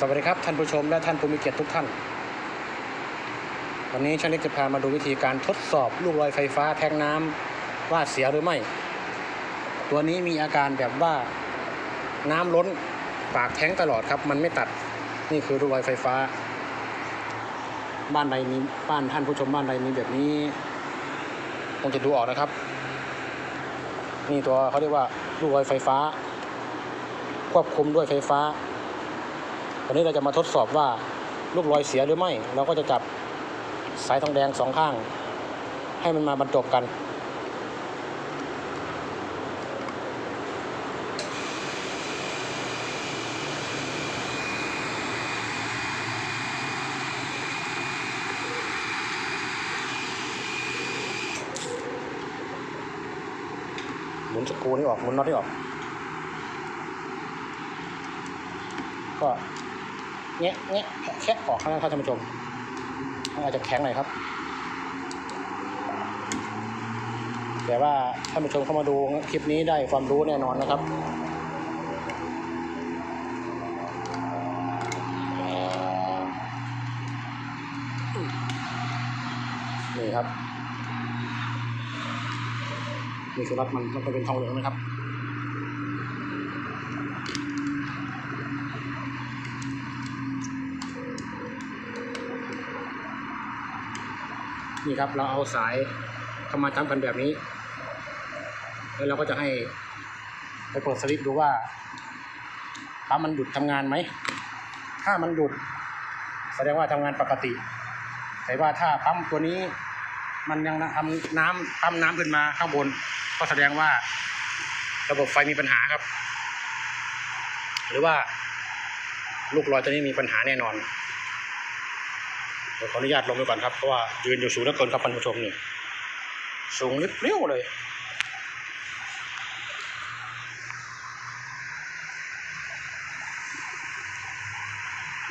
สวัสดีครับท่านผู้ชมและท่านผู้มีเกียรติทุกท่าน วันนี้ช่างเล็กจะพามาดูวิธีการทดสอบลูกลอยไฟฟ้าแทงน้ำว่าเสียหรือไม่ ตัวนี้มีอาการแบบว่าน้ำล้นปากแท้งตลอดครับ มันไม่ตัดนี่คือลูกลอยไฟฟ้า บ้านใดมีบ้านท่านผู้ชมบ้านใดมีแบบนี้คงจะดูออกนะครับ นี่ตัวเขาเรียกว่าลูกลอยไฟฟ้า ควบคุมด้วยไฟฟ้า วันนี้เราจะมาทดสอบว่าลูกลอยเสียหรือไม่ เราก็จะจับสายทองแดงสองข้าง ให้มันมาบรรจบกัน หมุนสกรูนี่ออก หมุนน็อตนี่ออก ก็ แงะแงะแคะออกข้างล่างครับท่านผู้ชมมันอาจจะแข็งหน่อยครับ แต่ว่าท่านผู้ชมเข้ามาดูคลิปนี้ได้ความรู้แน่นอนนะครับนี่ครับนี่คือน็อตมันมันเป็นทองเหลืองนะครับ นี่ครับเราเอาสายเข้ามาทำกันแบบนี้ แล้วเราก็จะให้ไปเปิดสวิตช์ดูว่าปั๊มมันหยุดทำงานไหม ถ้ามันหยุด แสดงว่าทำงานปกติ แต่ว่าถ้าปั๊มตัวนี้มันยังทำน้ำปั๊มน้ำขึ้นมาข้างบน ก็แสดงว่า ระบบไฟมีปัญหาครับ หรือว่าลูกลอยตัวนี้มีปัญหาแน่นอน เดี๋ยวขออนุญาตลงไปก่อนครับเพราะว่ายืนอยู่สูงเหลือเกินครับท่านผู้ชมนี่สูงลิบเปรี้ยวเลย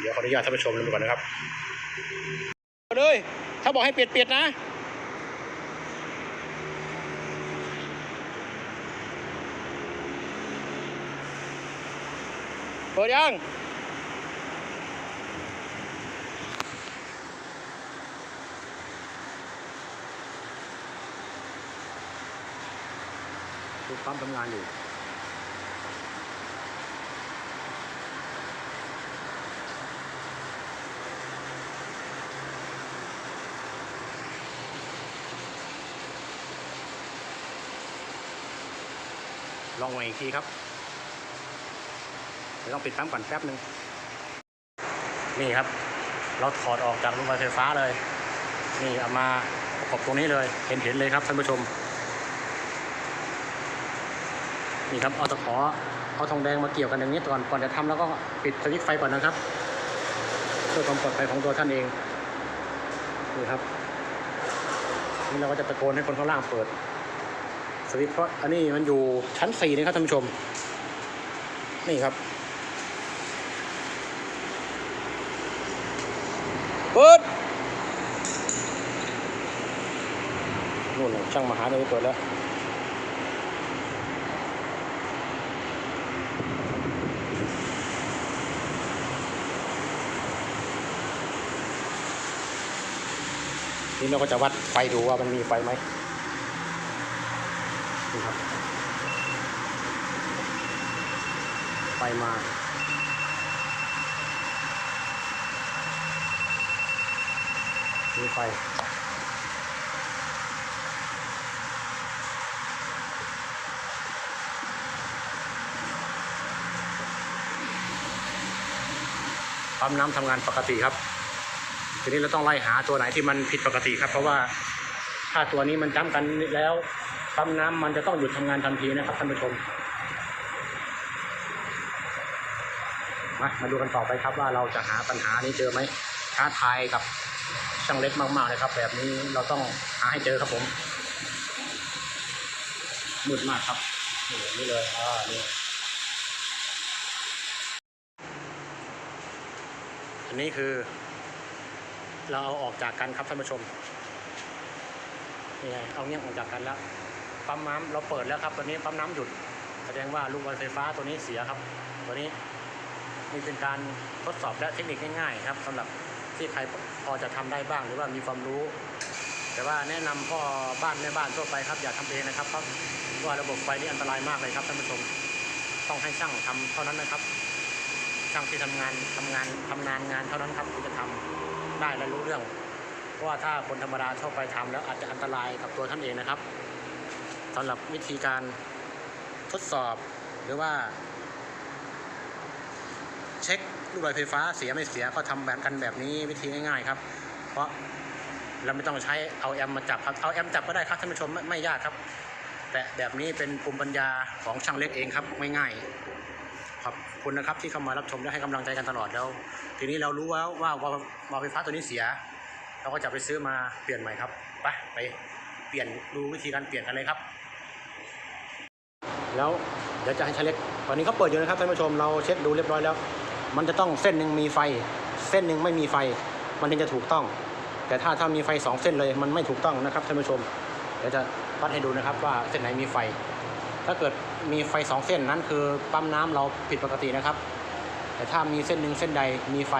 เดี๋ยวขออนุญาตท่านผู้ชมลงไปก่อนนะครับเลยถ้าบอกให้เปลี่ยนเปลี่ยนนะเปิดยัง ดูปั๊มทำงานอยู่ลองไว้อีกทีครับเดี๋ยวต้องปิดปั๊มก่อนแป๊บหนึ่งนี่ครับ เราถอดออกจากโรงไฟฟ้าเลย นี่เอามาประกอบตรงนี้เลย เห็นเห็นเลยครับท่านผู้ชม นี่ครับเอาตะขอเอาทองแดงมาเกี่ยวกันอย่างนี้ก่อนก่อนจะทำแล้วก็ปิดสวิตช์ไฟก่อนนะครับเพื่อความปลอดภัยของตัวท่านเองนี่ครับนี่เราก็จะตะโกนให้คนข้างล่างเปิด สวิตช์เพราะอันนี้มันอยู่ชั้นสี่นะครับท่านผู้ชม นี่ครับเปิดนู่นน่ะช่างมาหาเลยเปิดแล้ว นี่เราก็จะวัดไฟดูว่ามันมีไฟไหมนี่ครับ ไฟมามีไฟปั๊มน้ำทำงานปกติครับ ทีนี้เราต้องไล่หาตัวไหนที่มันผิดปกติครับ เพราะว่าถ้าตัวนี้มันจ้ำกันแล้วปั๊มน้ำมันจะต้องหยุดทำงานทันทีนะครับท่านผู้ชมมามาดูกันต่อไปครับว่าเราจะหาปัญหานี้เจอไหมท้าทายกับช่างเล็กมากๆเลยครับ แบบนี้เราต้องหาให้เจอครับผมมืดมากครับนี่นี่เลยอ่านี่อันนี้คือ เราเอาออกจากกันครับท่านผู้ชมนี่ไงเอาเงี้ยออกจากกันแล้วปั๊มน้ำเราเปิดแล้วครับตอนนี้ปั๊มน้ำหยุด แสดงว่าลูกบอลไฟฟ้าตัวนี้เสียครับ ตัวนี้นี่เป็นการทดสอบและเทคนิคง่ายๆครับสำหรับที่ใครพอจะทำได้บ้างหรือว่ามีความรู้ แต่ว่าแนะนำพ่อบ้านแม่บ้านทั่วไปครับอย่าทำเองนะครับเพราะว่าระบบไฟนี่อันตรายมากเลยครับท่านผู้ชมต้องให้ช่างทำเท่านั้นนะครับช่างที่ทำงานทำงานทำงานงานเท่านั้นครับที่จะทำ ได้และรู้เรื่อง เพราะว่าถ้าคนธรรมดาเข้าไปทำแล้วอาจจะอันตรายกับตัวท่านเองนะครับสำหรับวิธีการทดสอบหรือว่า เช็คลูกลอยไฟฟ้าเสียไม่เสียก็ทำแบบกันแบบนี้วิธีง่ายๆครับ เพราะเราไม่ต้องใช้เอาแอมมาจับครับเอาแอมจับก็ได้ครับท่านผู้ชมไม่ไม่ยากครับ แต่แบบนี้เป็นภูมิปัญญาของช่างเล็กเองครับไม่ง่าย ขอบคุณนะครับที่เข้ามารับชมและให้กำลังใจกันตลอดแล้ว ทีนี้เรารู้แล้วว่าวาล์วาล์วไฟฟ้าตัวนี้เสีย เราก็จะไปซื้อมาเปลี่ยนใหม่ครับไปไปเปลี่ยนดูวิธีการเปลี่ยนกันเลยครับ แล้วเดี๋ยวจะให้ชาเล็กตอนนี้เขาเปิดอยู่นะครับท่านผู้ชมเราเช็คดูเรียบร้อยแล้ว มันจะต้องเส้นหนึ่งมีไฟ เส้นหนึ่งไม่มีไฟ มันถึงจะถูกต้อง แต่ถ้าถ้ามีไฟสองเส้นเลยมันไม่ถูกต้องนะครับท่านผู้ชมเดี๋ยวจะวัดให้ดูนะครับว่าเส้นไหนมีไฟ ถ้าเกิดมีไฟสองเส้นนั้นคือปั๊มน้ำเราผิดปกตินะครับ แต่ถ้ามีเส้นหนึ่งเส้นใดมีไฟ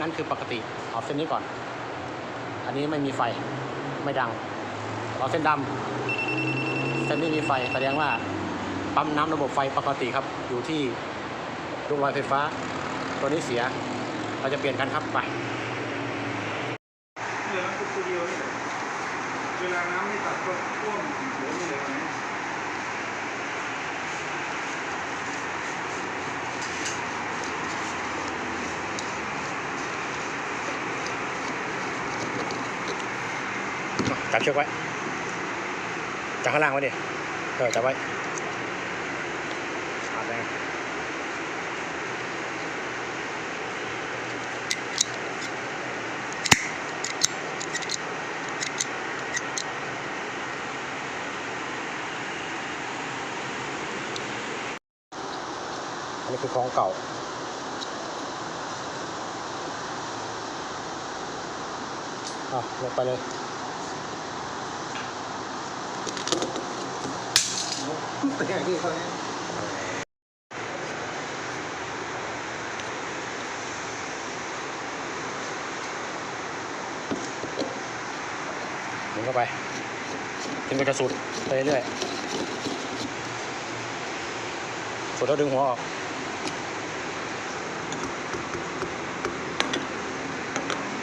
นั่นคือปกติเอาเส้นนี้ก่อน อันนี้ไม่มีไฟไม่ดังเอาเส้นดำเส้นนี้มีไฟแสดงว่าปั๊มน้ำระบบไฟปกติครับ อยู่ที่ลูกลอยไฟฟ้า ตัวนี้เสียเราจะเปลี่ยนกันครับไป เรือน้ำตัวเดียวนี่แหละเวลาน้ำไม่ตัดก็ท่วมหัวนี่เลยวันนี้ จับเชือกไว้ จับข้างล่างไว้ดิ เออจับไว้ขาดแรงอันนี้คือของเก่าอะลงไปเลย แต่ที่เขาเนี่ยหมุนเข้าไปถึงก็จะสุดไปเรื่อยสุดแล้วดึงหัวออก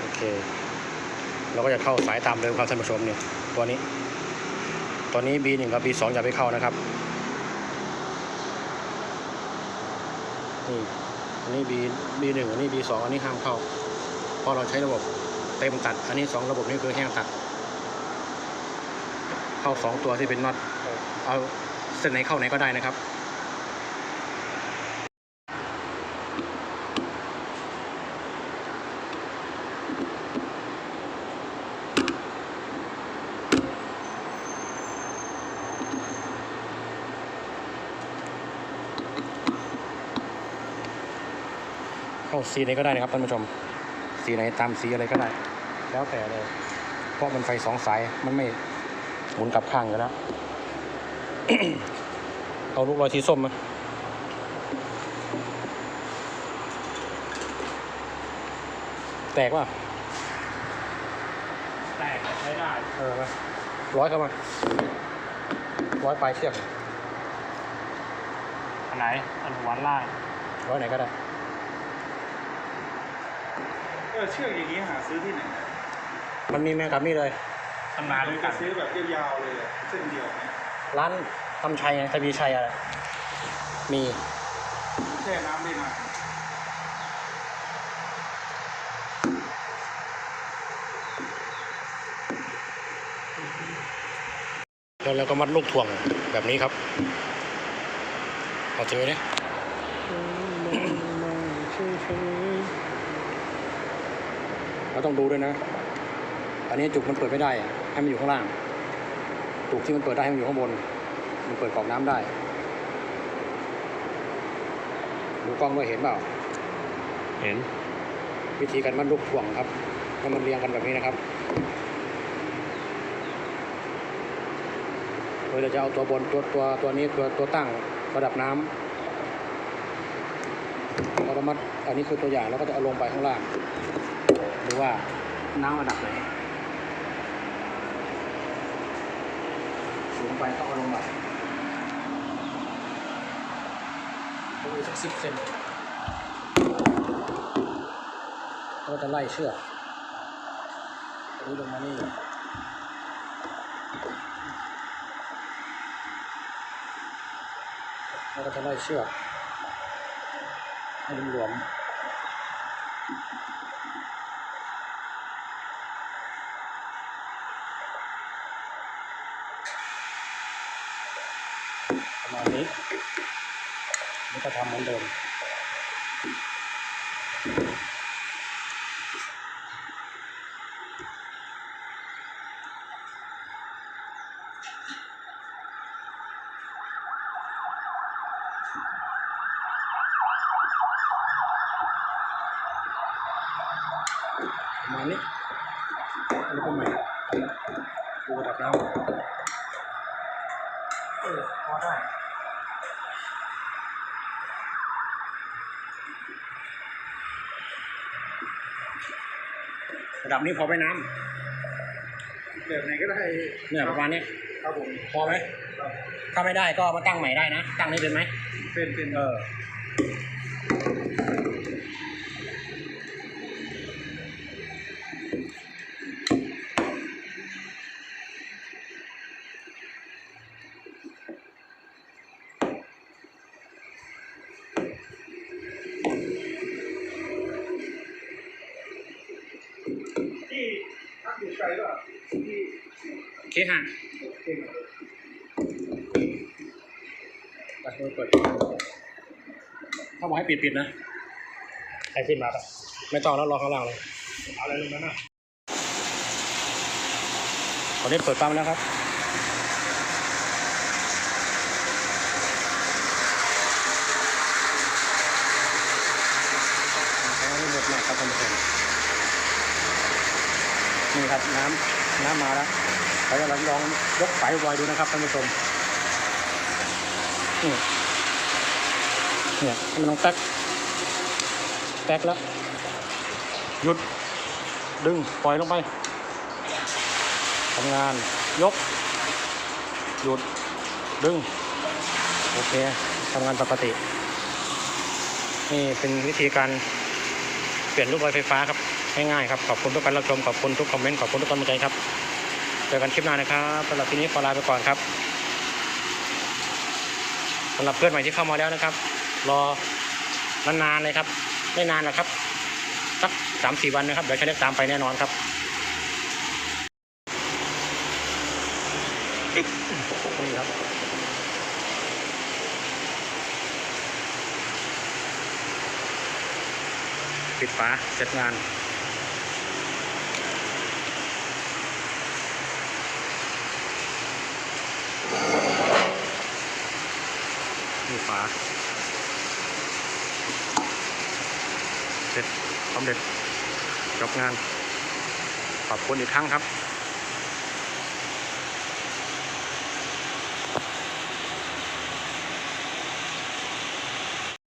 โอเคเราก็จะเข้าสายตามเดิมครับท่านผู้ชมเนี่ยตัวนี้ตัวนี้ B1 กับ B2 อย่าไปเข้านะครับ นี่อันนี้ B B1 อันนี้ B2 อันนี้ห้ามเข้าเพราะเราใช้ระบบเต็มตัด อันนี้สองระบบนี้คือแห้งตัด เข้าสองตัวที่เป็นน็อตเอาเส้นไหนเข้าไหนก็ได้นะครับ สีไหนก็ได้นะครับท่านผู้ชม สีไหนตามสีอะไรก็ได้ แล้วแต่เลย เพราะมันไฟสองสายมันไม่หมุนกลับข้างอยู่แล้วเอาลูกรอยสีส้มมาแตกว่ะแตกใช้ได้เออมาร้อยเข้ามาร้อยปลายเชือกอันไหนอันหัวล่างร้อยไหนก็ได้ เออเชือกอย่างนี้หาซื้อที่ไหนมันมีแมงกับนี่เลยทำนาด้วยกันซื้อแบบยาวๆเลยอะเส้นเดียวเนี่ยร้านทำชัยไงทวีชัยอะไรมีแช่น้ำได้นานแล้วเราก็มัดลูกถ่วงแบบนี้ครับเอาถือเนี่ย เราต้องดูด้วยนะ อันนี้จุกมันเปิดไม่ได้อะให้มันอยู่ข้างล่าง จุกที่มันเปิดได้ให้มันอยู่ข้างบน มันเปิดกรอกน้ำได้ ดูกล้องด้วยเห็นเปล่า เห็น วิธีการมัดลูกถ่วงครับให้มันเรียงกันแบบนี้นะครับโดยเราจะเอาตัวบนตัวตัวตัวนี้ตัวตัวตั้งระดับน้ำก็เรามาอันนี้คือตัวอย่างแล้วก็จะเอาลงไปข้างล่างดู ว่าน้ำระดับไหนสูงไปก็เอาลงไปลงไปสักสิบเซนแล้วก็จะไล่เชือกอันนี้ลงมานี่แล้วก็จะไล่เชือกให้หลวมระมาณนี้นี่ ก็ทำเหมือนเดิมประมาณนี้อันนี้ก็ใหม่ดูดับน้ำเออพอได้ ระดับนี้พอไหมน้แบบไหนก็ได้ำเนี่ยประมาณนี้ ครับผมพอไหมครับถ้าไม่ได้ก็เอามาตั้งใหม่ได้นะ ตั้งนี้เป็นไหมเป็นเป็น เออ ที่พักอยู่ไกลก็ที่ โอ เคฮะเก่งไปเปิดเปิดถ้าบอกให้ปิดปิดนะใครขึ้นมาปะไม่ต้องแล้วรอข้างล่างเลยอะไรลงนั้นอะตอนนี้เปิดปั๊มแล้วครับเอาให้หมดหน่อยครับท่านผู้ชมนี่ครับน้ำน้ำมาแล้ว เราจะลองยกสายบอยดูนะครับท่านผู้ชมนี่เนี่ยมันลองแป๊กแป๊กแล้วหยุดดึงปล่อยลงไปทำงานยก หยุด ดึง โอเคทำงานปกติ นี่เป็นวิธีการเปลี่ยนลูกไฟไฟฟ้าครับ ง่ายๆครับ ขอบคุณทุกการรับชม ขอบคุณทุกคอมเมนต์ ขอบคุณทุกกำลังใจครับ เจอกันคลิปหน้านะครับสำหรับทีนี้ขอลาไปก่อนครับสำหรับเพื่อนใหม่ที่เข้ามาแล้วนะครับ รอนานๆเลยครับ ไม่นานหรอกครับสักสามสี่วันนะครับเดี๋ยวจะได้ตามไปแน่นอนครับนี่ครับปิดฝาเสร็จงาน ฝาเสร็จสำเร็จจบงาน ขอบคุณอีกครั้งครับ